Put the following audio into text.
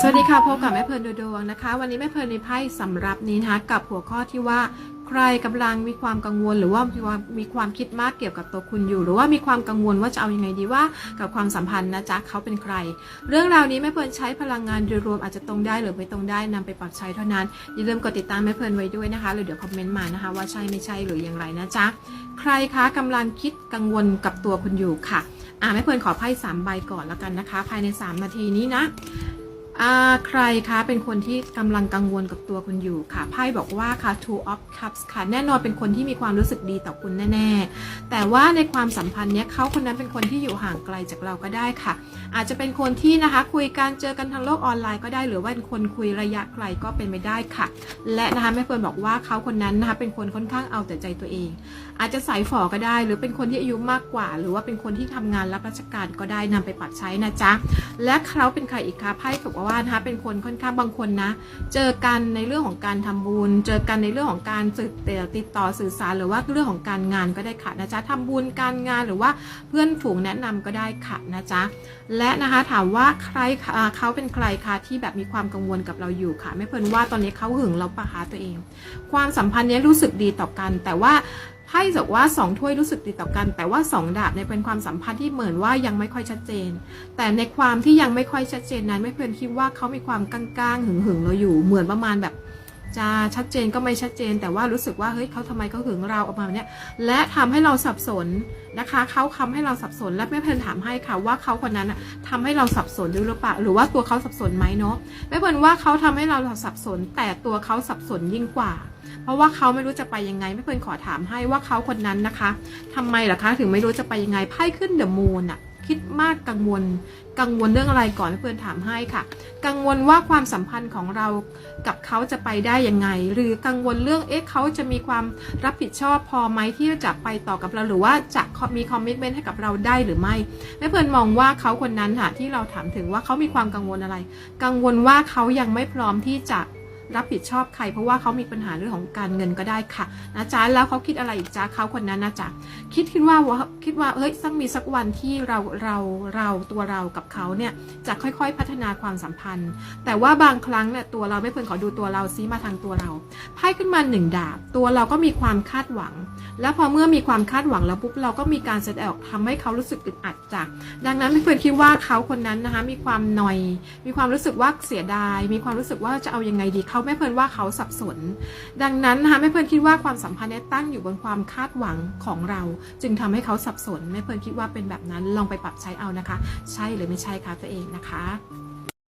สวัสดีค่ะพบกับแม่เพลินดูดวงนะคะ วันนี้แม่เพลินในไพ่สำหรับนี้นะคะกับหัวข้อที่ว่าใครกำลังมีความกังวล หรือว่ามีความมีความคิดมากเกี่ยวกับตัวคุณอยู่ หรือว่ามีความกังวลว่าจะเอายังไงดีว่ากับความสัมพันธ์นะจ๊ะเขาเป็นใคร เรื่องราวนี้แม่เพลินใช้พลังงานโดยรวมอาจจะตรงได้หรือไม่ตรงได้นำไปปรับใช้เท่านั้นอย่าลืมกดติดตามแม่เพลินไว้ด้วยนะคะหรือเดี๋ยวคอมเมนต์มานะคะ ว่าใช่ไม่ใช่หรืออย่างไรนะจ๊ะใครคะกำลังคิดกังวลกับตัวคุณอยู่ค่ะอ่าแม่เพลินขอไพ่สามใบก่อนแล้วกันนะคะ ภายใน 3 นาทีนี้นะ ใครคะเป็นคนที่กำลังกังวลกับตัวคุณอยู่ค่ะไพ่บอกว่าค่ะ two of cups ค่ะ แน่นอนเป็นคนที่มีความรู้สึกดีต่อคุณแน่ ๆ แต่ว่าในความสัมพันธ์เนี้ยเขาคนนั้นเป็นคนที่อยู่ห่างไกลจากเราก็ได้ค่ะ อาจจะเป็นคนที่นะคะคุยกันเจอกันทางโลกออนไลน์ก็ได้ หรือว่าเป็นคนคุยระยะไกลก็เป็นไปได้ค่ะ และนะคะแม่เฟิร์นบอกว่าเขาคนนั้นนะคะเป็นคนค่อนข้างเอาแต่ใจตัวเอง อาจจะสายฝ่อก็ได้ หรือเป็นคนที่อายุมากกว่า หรือว่าเป็นคนที่ทำงานรับราชการก็ได้นำไปปรับใช้นะจ๊ะและเขาเป็นใครอีกคะไพ่บอกว่านะคะเป็นคนค่อนข้างบางคนนะ เจอกันในเรื่องของการทำบุญ เจอกันในเรื่องของการสื่อติดต่อสื่อสารหรือว่าเรื่องของการงานก็ได้ค่ะนะจ๊ะทำบุญการงานหรือว่าเพื่อนฝูงแนะนำก็ได้ค่ะนะจ๊ะและนะคะถามว่าใครเขาเป็นใครคะที่แบบมีความกังวลกับเราอยู่ค่ะ ไม่เพิ่นว่าตอนนี้เขาหึงเราปะคะตัวเอง ความสัมพันธ์นี้รู้สึกดีต่อกัน แต่ว่า พ่บอกว่าสองถ้วยรู้สึกติดต่อกัน แต่ว่าสองดาบเนี่ยเป็นความสัมพันธ์ที่เหมือนว่ายังไม่ค่อยชัดเจน แต่ในความที่ยังไม่ค่อยชัดเจนนั้น ไม่เพื่อนคิดว่าเขามีความก้างๆหึงๆเราอยู่เหมือนประมาณแบบ จะชัดเจนก็ไม่ชัดเจน แต่ว่ารู้สึกว่าเฮ้ยเขาทำไมเขาหึงเราออกมาแบบเนี้ยและทำให้เราสับสนนะคะเขาทำให้เราสับสนและแม่เพลินถามให้ค่ะว่าเขาคนนั้นน่ะทำให้เราสับสนหรือเปล่าหรือว่าตัวเขาสับสนไหมเนาะแม่เพลินว่าเขาทำให้เราสับสน แต่ตัวเขาสับสนยิ่งกว่า เพราะว่าเขาไม่รู้จะไปยังไงแม่เพลินขอถามให้ว่าเขาคนนั้นนะคะทำไมล่ะคะ ถึงไม่รู้จะไปยังไงไพ่ขึ้นเดอะมูนอะ คิดมากกังวล กังวลเรื่องอะไรก่อนเพลินถามให้ค่ะ กังวลว่าความสัมพันธ์ของเรากับเขาจะไปได้ยังไง หรือกังวลเรื่องเอ๊ะเขาจะมีความรับผิดชอบพอไหมที่จะไปต่อกับเราหรือว่าจะมีคอมมิชเมนต์ให้กับเราได้หรือไม่แม่เพลินมองว่าเขาคนนั้นค่ะที่เราถามถึงว่าเขามีความกังวลอะไร กังวลว่าเขายังไม่พร้อมที่จะ รับผิดชอบใคร เพราะว่าเขามีปัญหาเรื่องของการเงินก็ได้ค่ะนะจ๊ะแล้วเขาคิดอะไรอีกจ๊ะเขาคนนั้นนะจ๊ะคิดคิดว่าคิดว่าเฮ้ยสักมีสักวันที่เราเราเราตัวเรากับเขาเนี่ยจะค่อยๆ พัฒนาความสัมพันธ์ แต่ว่าบางครั้งเนี่ยตัวเราไม่เพิ่นขอดูตัวเราซิมาทางตัวเราไพ่ขึ้นมาหนึ่งดาบ ตัวเราก็มีความคาดหวัง แล้วพอเมื่อมีความคาดหวังแล้วปุ๊บเราก็มีการแสดงออกทำให้เขารู้สึกอึดอัดจ้ะดังนั้นไม่เพิ่นคิดว่าเขาคนนั้นนะคะมีความหน่อย มีความรู้สึกว่าเสียดาย มีความรู้สึกว่าจะเอายังไงดีเขาแม่เพิ่นว่าเขาสับสน ดังนั้นนะคะแม่เพิ่นคิดว่าความสัมพันธ์เนี้ตั้งอยู่บนความคาดหวังของเรา จึงทำให้เขาสับสนแม่เพิ่นคิดว่าเป็นแบบนั้นลองไปปรับใช้เอานะคะ ใช่หรือไม่ใช่คะตัวเองนะคะ